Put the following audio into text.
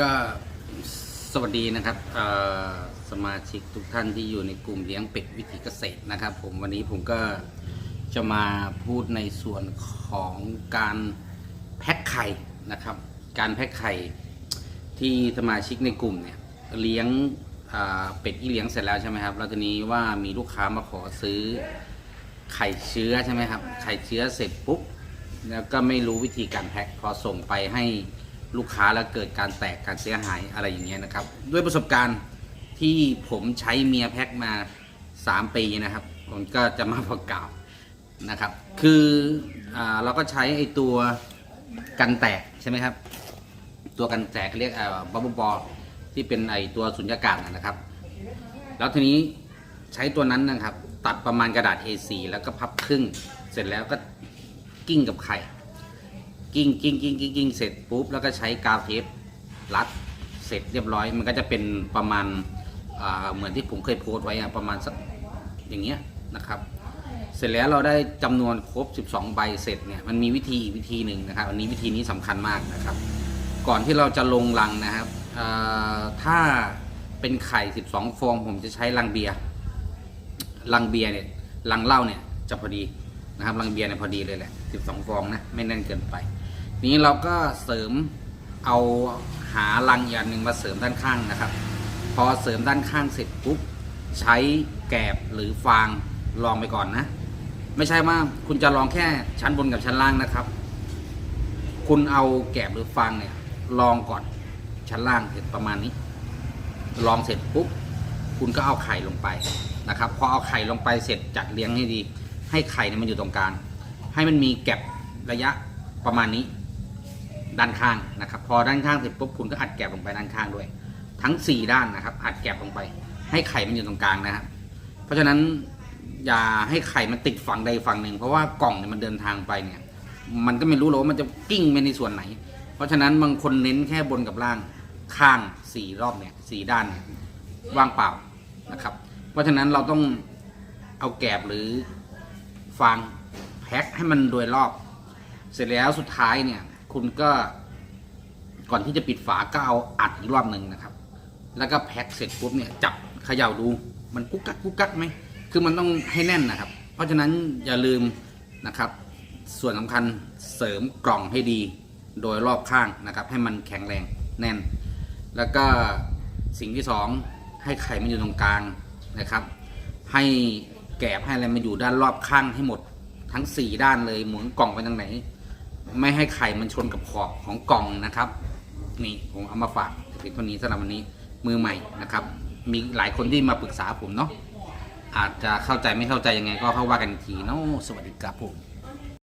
ก็สวัสดีนะครับสมาชิกทุกท่านที่อยู่ในกลุ่มเลี้ยงเป็ดวิถีเกษตรนะครับ ผมวันนี้ผมก็จะมาพูดในส่วนของการแพ็คไข่นะครับ การแพ็คไข่ที่สมาชิกในกลุ่มเนี่ยเลี้ยงเป็ดที่เลี้ยงเสร็จแล้วใช่ไหมครับแล้วทีนี้ว่ามีลูกค้ามาขอซื้อไข่เชื้อใช่ไหมครับไข่เชื้อเสร็จปุ๊บแล้วก็ไม่รู้วิธีการแพ็คพอส่งไปให้ ลูกค้าแล้วเกิดการแตกการเสียหายอะไรอย่างเงี้ยนะครับ ด้วยประสบการณ์ที่ผมใช้เมียแพ็คมา 3 ปีนะครับผมก็จะมาประกล่าวนะครับ คืออเราก็ใช้ไอ้ตัวกันแตกใช่ไหมครับ ตัวกันแตกเขาเรียกบับเบิลบอที่เป็นไอตัวสุญญากาศนนะครับ แล้วทีนี้ใช้ตัวนั้นนะครับ ตัดประมาณกระดาษ A4 แล้วก็พับครึ่ง เสร็จแล้วก็กิ้งกับไข่ กิ้งกิ้งกิ้งกิ้งกิ้งเสร็จปุ๊บแล้วก็ใช้กาวเทปรัดเสร็จเรียบร้อย มันก็จะเป็นประมาณเหมือนที่ผมเคยโพสต์ไว้ประมาณสักอย่างเงี้ยนะครับ เสร็จแล้วเราได้จำนวนครบ 12 ใบเสร็จเนี่ยมันมีวิธีอีกวิธีหนึ่งนะครับ อันนี้วิธีนี้สำคัญมากนะครับ ก่อนที่เราจะลงรังนะครับถ้าเป็นไข่ 12 ฟอง ผมจะใช้ลังเบียร์ลังเบียร์เนี่ยลังเหล้าเนี่ยจะพอดีนะครับลังเบียร์เนี่ยพอดีเลยแหละ 12 ฟองนะไม่แน่นเกินไป นี้เราก็เสริมเอาหาลังอีกอันหนึ่งมาเสริมด้านข้างนะครับ พอเสริมด้านข้างเสร็จปุ๊บใช้แกบหรือฟางลองไปก่อนนะ ไม่ใช่ว่าคุณจะลองแค่ชั้นบนกับชั้นล่างนะครับ คุณเอาแกบหรือฟางเนี่ยลองก่อนชั้นล่างเสร็จประมาณนี้ ลองเสร็จปุ๊บคุณก็เอาไข่ลงไปนะครับพอเอาไข่ลงไปเสร็จจัดเลี้ยงให้ดี ให้ไข่เนี่ยมันอยู่ตรงกลางให้มันมีแกบระยะประมาณนี้ ด้านข้างนะครับ พอด้านข้างเสร็จปุ๊บคุณก็อัดแกบลงไปด้านข้างด้วย ทั้ง 4 ด้านนะครับ อัดแกบลงไป ให้ไข่มันอยู่ตรงกลางนะครับ เพราะฉะนั้นอย่าให้ไข่มันติดฝั่งใดฝั่งหนึ่ง เพราะว่ากล่องเนี่ยมันเดินทางไปเนี่ย มันก็ไม่รู้หรอกว่ามันจะกิ้งไปในส่วนไหน เพราะฉะนั้นบางคนเน้นแค่บนกับล่างข้างสี่รอบเนี่ยสี่ด้านเนี่ยว่างเปล่านะครับ เพราะฉะนั้นเราต้องเอาแกบหรือฟางแพ็คให้มันโดยรอบ เสร็จแล้วสุดท้ายเนี่ย คุณก็ก่อนที่จะปิดฝาก็เอาอัดอีกรอบหนึ่งนะครับ แล้วก็แพ็คเสร็จปุ๊บเนี่ยจับเขย่าดูมันกุ๊กกักกุ๊กกักไหมคือมันต้องให้แน่นนะครับ เพราะฉะนั้นอย่าลืมนะครับ ส่วนสำคัญเสริมกล่องให้ดี โดยรอบข้างนะครับ ให้มันแข็งแรงแน่น แล้วก็สิ่งที่สองให้ไข่มันอยู่ตรงกลางนะครับ ให้แกบให้อะไรมันอยู่ด้านรอบข้างให้หมดทั้งสี่ด้านเลยหมุนกล่องไปทางไหน ไม่ให้ไข่มันชนกับขอบของกล่องนะครับ นี่ผมเอามาฝากเพียงเท่านี้สำหรับวันนี้มือใหม่นะครับ มีหลายคนที่มาปรึกษาผมเนาะอาจจะเข้าใจไม่เข้าใจยังไงก็เข้าว่ากันอีกทีเนาะสวัสดีครับผม